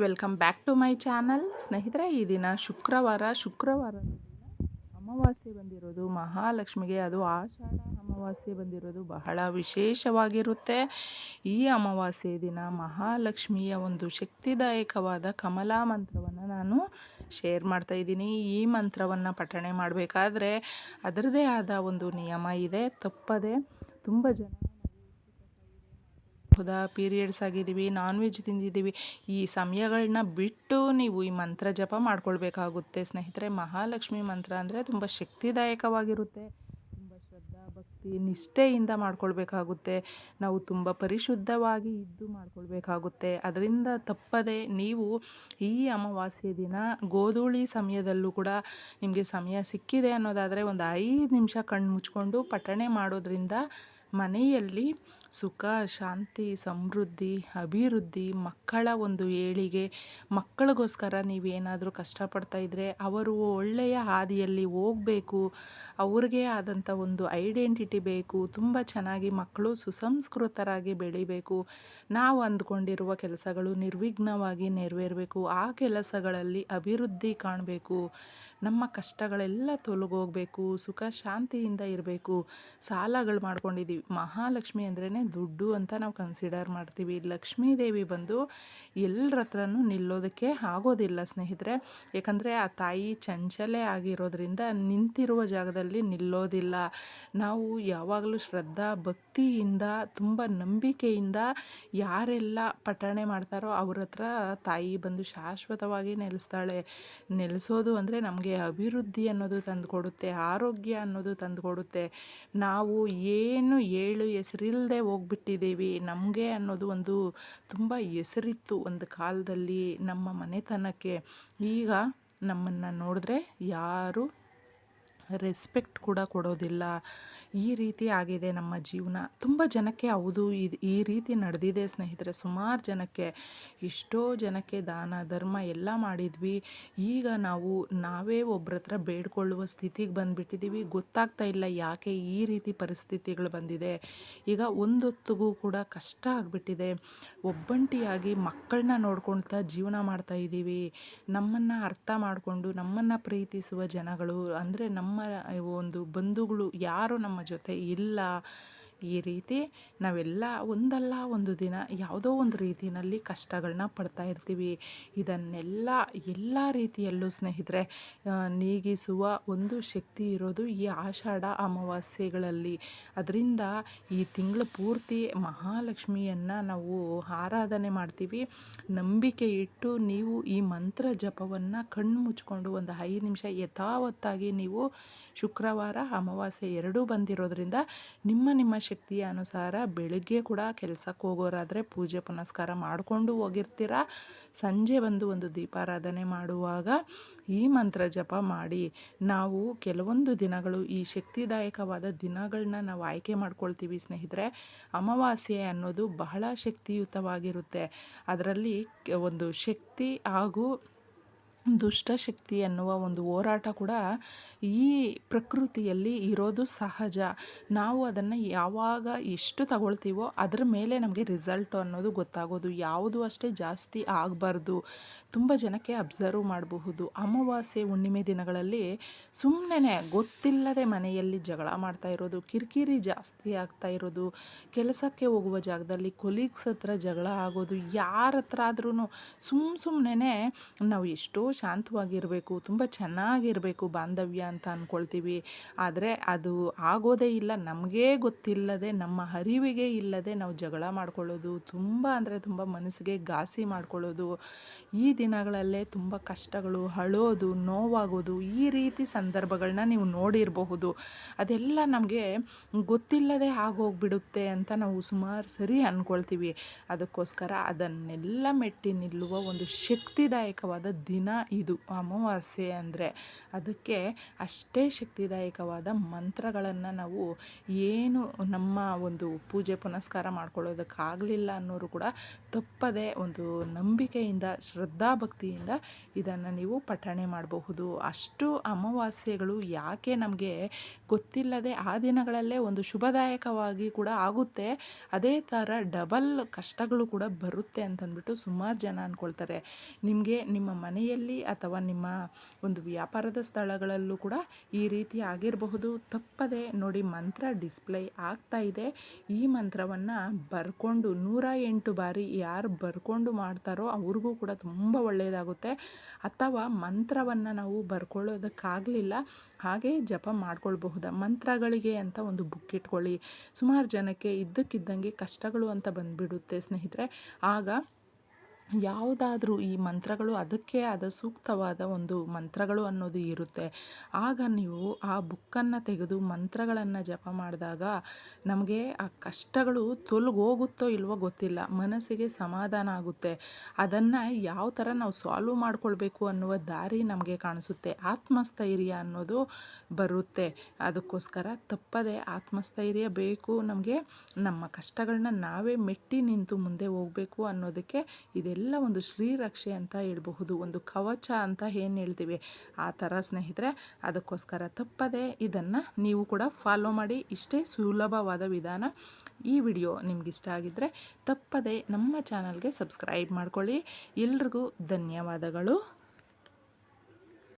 Welcome back to my channel ಸ್ನೇಹಿತರೆ, ಈ ದಿನ ಶುಕ್ರವಾರ ಶುಕ್ರವಾರ ಅಮಾವಾಸ್ಯೆ ಬಂದಿರೋದು, ಮಹಾಲಕ್ಷ್ಮಿಗೆ ಅದು ಆಷಾಢ ಅಮಾವಾಸ್ಯೆ ಬಂದಿರೋದು ಬಹಳ ವಿಶೇಷವಾಗಿರುತ್ತೆ. ಈ ಅಮಾವಾಸ್ಯೆ ದಿನ ಮಹಾಲಕ್ಷ್ಮಿಯ ಒಂದು ಶಕ್ತಿದಾಯಕವಾದ ಕಮಲಾ ಮಂತ್ರವನ್ನು ನಾನು ಶೇರ್ ಮಾಡ್ತಾ ಇದ್ದೀನಿ. ಈ ಮಂತ್ರವನ್ನು ಪಠಣೆ ಮಾಡಬೇಕಾದ್ರೆ ಅದರದೇ ಆದ ಒಂದು ನಿಯಮ ಇದೆ. ತಪ್ಪದೆ ತುಂಬ ಜನ ಹೌದಾ ಪೀರಿಯಡ್ಸ್ ಆಗಿದ್ದೀವಿ ನಾನ್ ವೆಜ್ ತಿಂದಿದ್ದೀವಿ. ಈ ಸಮಯಗಳನ್ನ ಬಿಟ್ಟು ನೀವು ಈ ಮಂತ್ರ ಜಪ ಮಾಡ್ಕೊಳ್ಬೇಕಾಗುತ್ತೆ. ಸ್ನೇಹಿತರೆ, ಮಹಾಲಕ್ಷ್ಮಿ ಮಂತ್ರ ಅಂದರೆ ತುಂಬ ಶಕ್ತಿದಾಯಕವಾಗಿರುತ್ತೆ. ತುಂಬ ಶ್ರದ್ಧಾ, ಭಕ್ತಿ, ನಿಷ್ಠೆಯಿಂದ ಮಾಡ್ಕೊಳ್ಬೇಕಾಗುತ್ತೆ. ನಾವು ತುಂಬ ಪರಿಶುದ್ಧವಾಗಿ ಇದ್ದು ಮಾಡ್ಕೊಳ್ಬೇಕಾಗುತ್ತೆ. ಅದರಿಂದ ತಪ್ಪದೆ ನೀವು ಈ ಅಮಾವಾಸ್ಯೆ ದಿನ ಗೋಧೂಳಿ ಸಮಯದಲ್ಲೂ ಕೂಡ ನಿಮಗೆ ಸಮಯ ಸಿಕ್ಕಿದೆ ಅನ್ನೋದಾದರೆ ಒಂದು ಐದು ನಿಮಿಷ ಕಣ್ಣು ಮುಚ್ಕೊಂಡು ಪಠಣೆ ಮಾಡೋದ್ರಿಂದ ಮನೆಯಲ್ಲಿ ಸುಖ, ಶಾಂತಿ, ಸಮೃದ್ಧಿ, ಅಭಿವೃದ್ಧಿ, ಮಕ್ಕಳ ಒಂದು ಏಳಿಗೆ, ಮಕ್ಕಳಿಗೋಸ್ಕರ ನೀವೇನಾದರೂ ಕಷ್ಟಪಡ್ತಾ ಇದ್ದರೆ ಅವರು ಒಳ್ಳೆಯ ಹಾದಿಯಲ್ಲಿ ಹೋಗಬೇಕು. ಅವ್ರಿಗೆ ಆದಂಥ ಒಂದು ಐಡೆಂಟಿಟಿ ಬೇಕು. ತುಂಬ ಚೆನ್ನಾಗಿ ಮಕ್ಕಳು ಸುಸಂಸ್ಕೃತರಾಗಿ ಬೆಳಿಬೇಕು. ನಾವು ಅಂದ್ಕೊಂಡಿರುವ ಕೆಲಸಗಳು ನಿರ್ವಿಘ್ನವಾಗಿ ನೆರವೇರಬೇಕು. ಆ ಕೆಲಸಗಳಲ್ಲಿ ಅಭಿವೃದ್ಧಿ ಕಾಣಬೇಕು. ನಮ್ಮ ಕಷ್ಟಗಳೆಲ್ಲ ತೊಲಗೋಗಬೇಕು, ಸುಖ ಶಾಂತಿಯಿಂದ ಇರಬೇಕು, ಸಾಲಗಳು ಮಾಡ್ಕೊಂಡಿದ್ದೀವಿ ಮಹಾಲಕ್ಷ್ಮಿ ಅಂದ್ರೇ ದುಡ್ಡು ಅಂತ ನಾವು ಕನ್ಸಿಡರ್ ಮಾಡ್ತೀವಿ. ಲಕ್ಷ್ಮೀ ದೇವಿ ಬಂದು ಎಲ್ಲರ ಹತ್ರನೂ ನಿಲ್ಲೋದಕ್ಕೆ ಆಗೋದಿಲ್ಲ ಸ್ನೇಹಿತರೆ. ಯಾಕಂದರೆ ಆ ತಾಯಿ ಚಂಚಲೆ ಆಗಿರೋದ್ರಿಂದ ನಿಂತಿರುವ ಜಾಗದಲ್ಲಿ ನಿಲ್ಲೋದಿಲ್ಲ. ನಾವು ಯಾವಾಗಲೂ ಶ್ರದ್ಧಾ, ಭಕ್ತಿಯಿಂದ, ತುಂಬ ನಂಬಿಕೆಯಿಂದ ಯಾರೆಲ್ಲ ಪಠಣೆ ಮಾಡ್ತಾರೋ ಅವ್ರ ಹತ್ರ ತಾಯಿ ಬಂದು ಶಾಶ್ವತವಾಗಿ ನೆಲೆಸ್ತಾಳೆ. ನೆಲೆಸೋದು ಅಂದರೆ ನಮಗೆ ಅಭಿವೃದ್ಧಿ ಅನ್ನೋದು ತಂದುಕೊಡುತ್ತೆ ಆರೋಗ್ಯ ಅನ್ನೋದು ತಂದುಕೊಡುತ್ತೆ ನಾವು ಏನು ಏಳು ಹೆಸರಿಲ್ಲದೆ ಹೋಗ್ಬಿಟ್ಟಿದ್ದೀವಿ. ನಮಗೆ ಅನ್ನೋದು ಒಂದು ತುಂಬ ಹೆಸರಿತ್ತು ಒಂದು ಕಾಲದಲ್ಲಿ ನಮ್ಮ ಮನೆತನಕ್ಕೆ. ಈಗ ನಮ್ಮನ್ನು ನೋಡಿದ್ರೆ ಯಾರು ರೆಸ್ಪೆಕ್ಟ್ ಕೂಡ ಕೊಡೋದಿಲ್ಲ. ಈ ರೀತಿ ಆಗಿದೆ ನಮ್ಮ ಜೀವನ. ತುಂಬ ಜನಕ್ಕೆ ಹೌದು, ಇದು ಈ ರೀತಿ ನಡೆದಿದೆ ಸ್ನೇಹಿತರೆ. ಸುಮಾರು ಜನಕ್ಕೆ, ಎಷ್ಟೋ ಜನಕ್ಕೆ ದಾನ, ಧರ್ಮ ಎಲ್ಲ ಮಾಡಿದ್ವಿ. ಈಗ ನಾವು, ನಾವೇ ಒಬ್ಬರ ಹತ್ರ ಬೇಡ್ಕೊಳ್ಳುವ ಸ್ಥಿತಿಗೆ ಬಂದುಬಿಟ್ಟಿದ್ದೀವಿ ಗೊತ್ತಾಗ್ತಾ ಇಲ್ಲ ಯಾಕೆ ಈ ರೀತಿ ಪರಿಸ್ಥಿತಿಗಳು ಬಂದಿದೆ. ಈಗ ಒಂದೊತ್ತಿಗೂ ಕೂಡ ಕಷ್ಟ ಆಗಿಬಿಟ್ಟಿದೆ. ಒಬ್ಬಂಟಿಯಾಗಿ ಮಕ್ಕಳನ್ನ ನೋಡ್ಕೊಳ್ತಾ ಜೀವನ ಮಾಡ್ತಾ ಇದ್ದೀವಿ ನಮ್ಮನ್ನು ಅರ್ಥ ಮಾಡಿಕೊಂಡು, ನಮ್ಮನ್ನು ಪ್ರೀತಿಸುವ ಜನಗಳು, ಅಂದರೆ ನಮ್ಮ ಒಂದು ಬಂಧುಗಳು ಯಾರು ನಮ್ಮ ಜೊತೆ ಇಲ್ಲ? ಈ ರೀತಿ ನಾವೆಲ್ಲ ಒಂದಲ್ಲ ಒಂದು ದಿನ ಯಾವುದೋ ಒಂದು ರೀತಿಯಲ್ಲಿ ಕಷ್ಟಗಳನ್ನ ಪಡ್ತಾ ಇರ್ತೀವಿ. ಇದನ್ನೆಲ್ಲ ಎಲ್ಲ ರೀತಿಯಲ್ಲೂ ಸ್ನೇಹಿತರೆ ನೀಗಿಸುವ ಒಂದು ಶಕ್ತಿ ಇರೋದು ಈ ಆಷಾಢ ಅಮಾವಾಸ್ಯೆಗಳಲ್ಲಿ. ಅದರಿಂದ ಈ ತಿಂಗಳು ಪೂರ್ತಿ ಮಹಾಲಕ್ಷ್ಮಿಯನ್ನು ನಾವು ಆರಾಧನೆ ಮಾಡ್ತೀವಿ. ನಂಬಿಕೆ ಇಟ್ಟು ನೀವು ಈ ಮಂತ್ರ ಜಪವನ್ನು ಕಣ್ಣು ಮುಚ್ಕೊಂಡು ಒಂದು ಐದು ನಿಮಿಷ ಯಥಾವತ್ತಾಗಿ ನೀವು ಶುಕ್ರವಾರ ಅಮಾವಾಸ್ಯೆ ಎರಡೂ ಬಂದಿರೋದ್ರಿಂದ ನಿಮ್ಮ ನಿಮ್ಮ ಶಕ್ತಿಯ ಅನುಸಾರ ಬೆಳಗ್ಗೆ ಕೂಡ ಕೆಲಸಕ್ಕೆ ಹೋಗೋರಾದರೆ ಪೂಜೆ ಪುನಸ್ಕಾರ ಮಾಡಿಕೊಂಡು ಹೋಗಿರ್ತೀರ? ಸಂಜೆ ಬಂದು ಒಂದು ದೀಪಾರಾಧನೆ ಮಾಡುವಾಗ ಈ ಮಂತ್ರ ಜಪ ಮಾಡಿ. ನಾವು ಕೆಲವೊಂದು ದಿನಗಳು ಈ ಶಕ್ತಿದಾಯಕವಾದ ದಿನಗಳನ್ನ ನಾವು ಆಯ್ಕೆ ಮಾಡ್ಕೊಳ್ತೀವಿ ಸ್ನೇಹಿತರೆ. ಅಮಾವಾಸ್ಯೆ ಅನ್ನೋದು ಬಹಳ ಶಕ್ತಿಯುತವಾಗಿರುತ್ತೆ. ಅದರಲ್ಲಿ ಒಂದು ಶಕ್ತಿ ಹಾಗೂ ದುಷ್ಟಶಕ್ತಿ ಎನ್ನುವ ಒಂದು ಹೋರಾಟ ಕೂಡ ಈ ಪ್ರಕೃತಿಯಲ್ಲಿ ಇರೋದು ಸಹಜ. ನಾವು ಅದನ್ನು ಯಾವಾಗ ಎಷ್ಟು ತಗೊಳ್ತೀವೋ ಅದರ ಮೇಲೆ ನಮಗೆ ರಿಸಲ್ಟ್ ಅನ್ನೋದು ಗೊತ್ತಾಗೋದು. ಯಾವುದು ಅಷ್ಟೇ ಜಾಸ್ತಿ ಆಗಬಾರ್ದು. ತುಂಬ ಜನಕ್ಕೆ ಅಬ್ಸರ್ವ್ ಮಾಡಬಹುದು. ಅಮಾವಾಸ್ಯೆ ಹುಣ್ಣಿಮೆ ದಿನಗಳಲ್ಲಿ ಸುಮ್ಮನೆ ಗೊತ್ತಿಲ್ಲದೆ ಮನೆಯಲ್ಲಿ ಜಗಳ ಮಾಡ್ತಾ ಇರೋದು, ಕಿರಿಕಿರಿ ಜಾಸ್ತಿ ಆಗ್ತಾ ಇರೋದು, ಕೆಲಸಕ್ಕೆ ಹೋಗುವ ಜಾಗದಲ್ಲಿ ಕೊಲೀಗ್ಸ್ ಹತ್ರ ಜಗಳ ಆಗೋದು ಯಾರ ಹತ್ರ ಆದ್ರೂ ಸುಮ್ಮ ಸುಮ್ಮನೆ ನಾವು ಎಷ್ಟೋ ಶಾಂತವಾಗಿರಬೇಕು, ತುಂಬ ಚೆನ್ನಾಗಿರಬೇಕು ಬಾಂಧವ್ಯ ಅಂತ ಅಂದ್ಕೊಳ್ತೀವಿ ಆದರೆ ಅದು ಆಗೋದೇ ಇಲ್ಲ, ನಮಗೇ ಗೊತ್ತಿಲ್ಲದೆ, ನಮ್ಮ ಅರಿವಿಗೆ ಇಲ್ಲದೆ ನಾವು ಜಗಳ ಮಾಡ್ಕೊಳ್ಳೋದು, ತುಂಬ ಅಂದರೆ ತುಂಬ ಮನಸ್ಸಿಗೆ ಘಾಸಿ ಮಾಡ್ಕೊಳ್ಳೋದು, ಈ ದಿನಗಳಲ್ಲೇ ತುಂಬ ಕಷ್ಟಗಳು, ಅಳೋದು, ನೋವಾಗೋದು, ಈ ರೀತಿ ಸಂದರ್ಭಗಳನ್ನ ನೀವು ನೋಡಿರಬಹುದು. ಅದೆಲ್ಲ ನಮಗೆ ಗೊತ್ತಿಲ್ಲದೆ ಆಗೋಗ್ಬಿಡುತ್ತೆ ಅಂತ ನಾವು ಸುಮಾರು ಸರಿ ಅಂದ್ಕೊಳ್ತೀವಿ ಅದಕ್ಕೋಸ್ಕರ ಅದನ್ನೆಲ್ಲ ಮೆಟ್ಟಿ ನಿಲ್ಲುವ ಒಂದು ಶಕ್ತಿದಾಯಕವಾದ ದಿನ ಇದು ಅಮಾವಾಸ್ಯೆ ಅಂದರೆ. ಅದಕ್ಕೆ ಅಷ್ಟೇ ಶಕ್ತಿದಾಯಕವಾದ ಮಂತ್ರಗಳನ್ನು ನಾವು ಏನು ನಮ್ಮ ಒಂದು ಪೂಜೆ ಪುನಸ್ಕಾರ ಮಾಡ್ಕೊಳ್ಳೋದಕ್ಕಾಗಲಿಲ್ಲ ಅನ್ನೋರು ಕೂಡ ತಪ್ಪದೆ ಒಂದು ನಂಬಿಕೆಯಿಂದ, ಶ್ರದ್ಧಾಭಕ್ತಿಯಿಂದ ಇದನ್ನು ನೀವು ಪಠಣೆ ಮಾಡಬಹುದು. ಅಷ್ಟು ಅಮಾವಾಸ್ಯೆಗಳು ಯಾಕೆ ನಮಗೆ ಗೊತ್ತಿಲ್ಲದೆ ಆ ದಿನಗಳಲ್ಲೇ ಒಂದು ಶುಭದಾಯಕವಾಗಿ ಕೂಡ ಆಗುತ್ತೆ. ಅದೇ ಥರ ಡಬಲ್ ಕಷ್ಟಗಳು ಕೂಡ ಬರುತ್ತೆ ಅಂತಂದ್ಬಿಟ್ಟು ಸುಮಾರು ಜನ ಅಂದ್ಕೊಳ್ತಾರೆ ನಿಮಗೆ ನಿಮ್ಮ ಮನೆಯಲ್ಲಿ ಅಥವಾ ನಿಮ್ಮ ಒಂದು ವ್ಯಾಪಾರದ ಸ್ಥಳಗಳಲ್ಲೂ ಕೂಡ ಈ ರೀತಿ ಆಗಿರಬಹುದು. ತಪ್ಪದೆ ನೋಡಿ ಮಂತ್ರ ಡಿಸ್ಪ್ಲೇ ಆಗ್ತಾ ಇದೆ. ಈ ಮಂತ್ರವನ್ನು ಬರ್ಕೊಂಡು ನೂರ ಎಂಟು ಬಾರಿ ಯಾರು ಬರ್ಕೊಂಡು ಮಾಡ್ತಾರೋ ಅವ್ರಿಗೂ ಕೂಡ ತುಂಬ ಒಳ್ಳೆಯದಾಗುತ್ತೆ ಅಥವಾ ಮಂತ್ರವನ್ನು ನಾವು ಬರ್ಕೊಳ್ಳೋದಕ್ಕಾಗಲಿಲ್ಲ, ಹಾಗೆ ಜಪ ಮಾಡ್ಕೊಳ್ಬಹುದ. ಮಂತ್ರಗಳಿಗೆ ಅಂತ ಒಂದು ಬುಕ್ ಇಟ್ಕೊಳ್ಳಿ. ಸುಮಾರು ಜನಕ್ಕೆ ಇದ್ದಕ್ಕಿದ್ದಂಗೆ ಕಷ್ಟಗಳು ಅಂತ ಬಂದುಬಿಡುತ್ತೆ ಸ್ನೇಹಿತರೆ. ಆಗ ಯಾವುದಾದ್ರೂ ಈ ಮಂತ್ರಗಳು ಅದಕ್ಕೆ ಆದ ಸೂಕ್ತವಾದ ಒಂದು ಮಂತ್ರಗಳು ಅನ್ನೋದು ಇರುತ್ತೆ. ಆಗ ನೀವು ಆ ಬುಕ್ಕನ್ನು ತೆಗೆದು ಮಂತ್ರಗಳನ್ನು ಜಪ ಮಾಡಿದಾಗ ನಮಗೆ ಆ ಕಷ್ಟಗಳು ತೊಲಗೋಗುತ್ತೋ ಇಲ್ವೋ ಗೊತ್ತಿಲ್ಲ. ಮನಸ್ಸಿಗೆ ಸಮಾಧಾನ ಆಗುತ್ತೆ. ಅದನ್ನು ಯಾವ ಥರ ನಾವು ಸಾಲ್ವ್ ಮಾಡ್ಕೊಳ್ಬೇಕು ಅನ್ನುವ ದಾರಿ ನಮಗೆ ಕಾಣಿಸುತ್ತೆ. ಆತ್ಮಸ್ಥೈರ್ಯ ಅನ್ನೋದು ಬರುತ್ತೆ. ಅದಕ್ಕೋಸ್ಕರ ತಪ್ಪದೆ ಆತ್ಮಸ್ಥೈರ್ಯ ಬೇಕು. ನಮಗೆ ನಮ್ಮ ಕಷ್ಟಗಳನ್ನ ನಾವೇ ಮೆಟ್ಟಿ ನಿಂತು ಮುಂದೆ ಹೋಗಬೇಕು ಅನ್ನೋದಕ್ಕೆ ಇದೆಲ್ಲ ಒಂದು ಶ್ರೀರಕ್ಷೆ ಅಂತ ಹೇಳ್ಬಹುದು, ಒಂದು ಕವಚ ಅಂತ ಏನು ಹೇಳ್ತೀವಿ? ಆ ಥರ ಸ್ನೇಹಿತರೆ, ಅದಕ್ಕೋಸ್ಕರ ತಪ್ಪದೆ ಇದನ್ನು ನೀವು ಕೂಡ ಫಾಲೋ ಮಾಡಿ, ಇಷ್ಟೇ ಸುಲಭವಾದ ವಿಧಾನ ಈ ವಿಡಿಯೋ ನಿಮ್ಗಿಷ್ಟ ಆಗಿದ್ದರೆ ತಪ್ಪದೆ ನಮ್ಮ ಚಾನಲ್ಗೆ ಸಬ್ಸ್ಕ್ರೈಬ್ ಮಾಡ್ಕೊಳ್ಳಿ. ಎಲ್ರಿಗೂ ಧನ್ಯವಾದಗಳು.